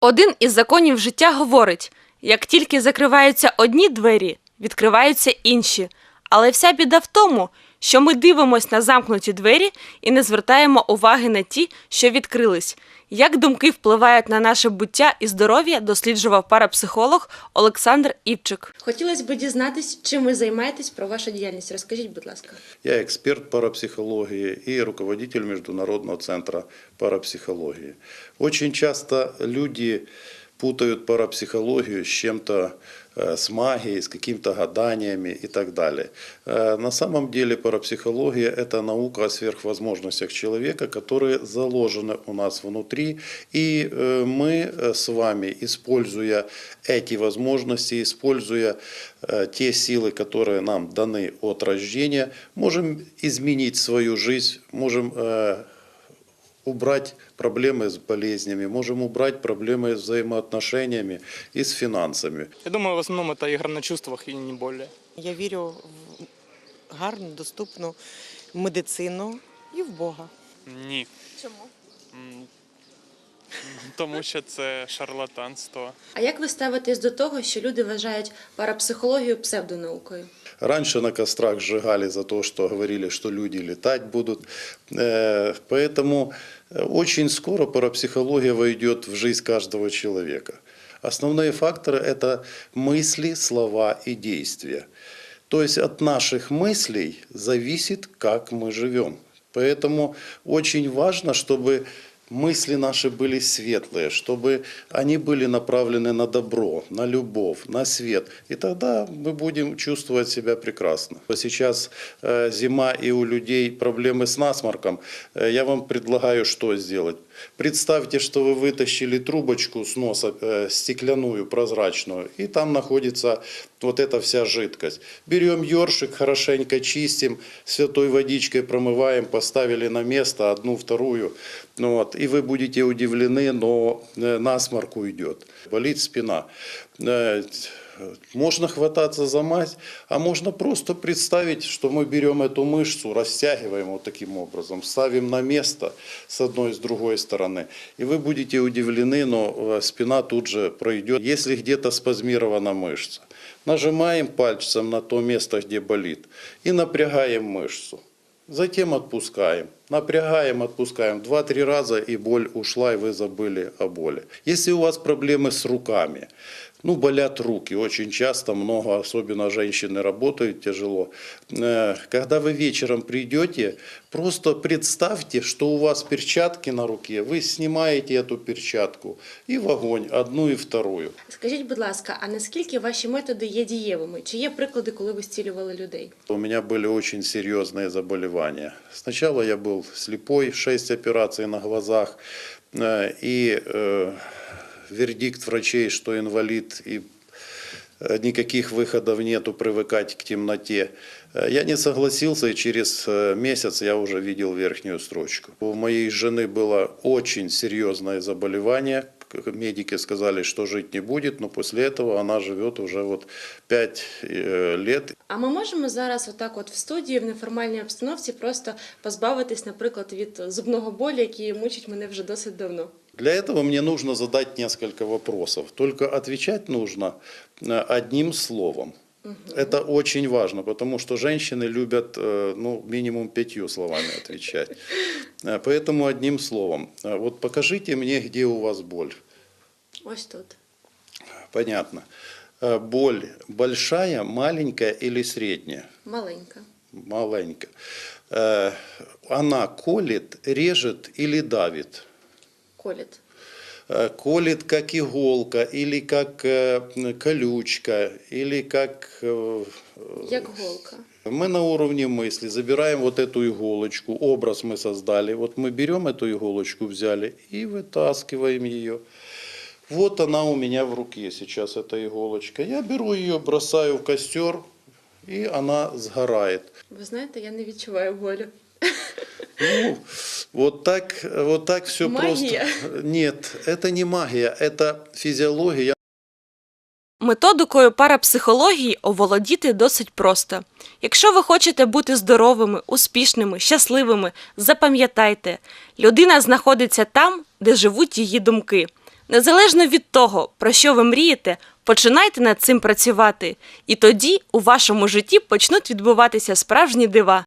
Один із законів життя говорить: як тільки закриваються одні двері, відкриваються інші. Але вся біда в тому, що ми дивимося на замкнуті двері і не звертаємо уваги на ті, що відкрились. Як думки впливають на наше буття і здоров'я, досліджував парапсихолог Олександр Івчик. Хотілося б дізнатись, чим ви займаєтесь про вашу діяльність. Розкажіть, будь ласка. Я эксперт парапсихологии и руководитель Международного центра парапсихологии. Очень часто люди путают парапсихологию с чем-то, с магией, с какими-то гаданиями и так далее. На самом деле парапсихология – это наука о сверхвозможностях человека, которые заложены у нас внутри. И э, мы э, с вами, используя эти возможности, используя э, те силы, которые нам даны от рождения, можем изменить свою жизнь, можем убрать проблемы с болезнями, можем убрать проблемы с взаимоотношениями и с финансами. Я думаю, в основном это игра на чувствах и не более. Я вірю в гарну, доступну медицину і в Бога. Ні. Чому? М, Тому що це шарлатанство. А як ви ставитесь до того, що люди вважають парапсихологію псевдонаукою? Раньше на кострах сжигали за то, что говорили, что люди летать будут. Э, Поэтому э, очень скоро парапсихология войдет в жизнь каждого человека. Основные факторы – это мысли, слова и действия. То есть от наших мыслей зависит, как мы живем. Поэтому очень важно, чтобы мысли наши были светлые, чтобы они были направлены на добро, на любовь, на свет. И тогда мы будем чувствовать себя прекрасно. Сейчас э, зима и у людей проблемы с насморком. Э, Я вам предлагаю что сделать? Представьте, что вы вытащили трубочку с носа, э, стеклянную, прозрачную, и там находится вот эта вся жидкость. Берем ёршик, хорошенько чистим, святой водичкой промываем, поставили на место одну, вторую. Ну вот, и вы будете удивлены, но э, насморк уйдет. Болит спина. Э, Можно хвататься за мать, а можно просто представить, что мы берем эту мышцу, растягиваем вот таким образом, ставим на место с одной и с другой стороны. И вы будете удивлены, но э, спина тут же пройдет. Если где-то спазмирована мышца, нажимаем пальцем на то место, где болит, и напрягаем мышцу. Затем отпускаем. Напрягаем, отпускаем. Два-три раза, и боль ушла, и вы забыли о боли. Если у вас проблемы с руками, ну, болят руки очень часто, много, особенно женщины работают тяжело. Э, Когда вы вечером придете, просто представьте, что у вас перчатки на руке, вы снимаете эту перчатку и в огонь, одну и вторую. Скажіть, будь ласка, а наскільки ваші методи є дієвими? Чи є приклади, коли ви зцілювали людей? У меня были очень серьезные заболевания. Сначала я был слепой, 6 операций на глазах, э, и э, вердикт врачей, что инвалид, и э, никаких выходов нету привыкать к темноте. Э, Я не согласился, и через э, месяц я уже видел верхнюю строчку. У моей жены было очень серьезное заболевание. К- Медики сказали, что жить не будет, но после этого она живет уже вот 5 лет. А ми можемо зараз, отак, от в студії, в неформальній обстановці, просто позбавитись, наприклад, від зубного болю, який мучить мене вже досить давно. Для этого мне нужно задать несколько вопросов. Только отвечать нужно э, одним словом. Это очень важно, потому что женщины любят э, ну, минимум пятью словами отвечать. Э, Поэтому одним словом. Э, Вот покажите мне, где у вас боль. Ось тут. Понятно. Боль большая, маленькая или средняя? Маленька. Маленькая. Э, Она колет, режет или давит? Коліт. Э, колет как иголка или как э, колючка или как э, Як голка. мы на уровне мысли забираем вот эту иголочку, образ мы создали, вот мы берем эту иголочку, взяли и вытаскиваем ее. Вот она у меня в руке сейчас, эта иголочка. Я беру ее, бросаю в костер, и она сгорает. Ви знаєте, я не відчуваю болю. Ну, вот так, вот так все Магия? просто. Нет, это не магия, это физиология. Методикою парапсихології оволодіти досить просто. Якщо ви хочете бути здоровими, успішними, щасливими, запам'ятайте, людина знаходиться там, де живуть її думки. Незалежно від того, про що ви мрієте, починайте над цим працювати, і тоді у вашому житті почнуть відбуватися справжні дива.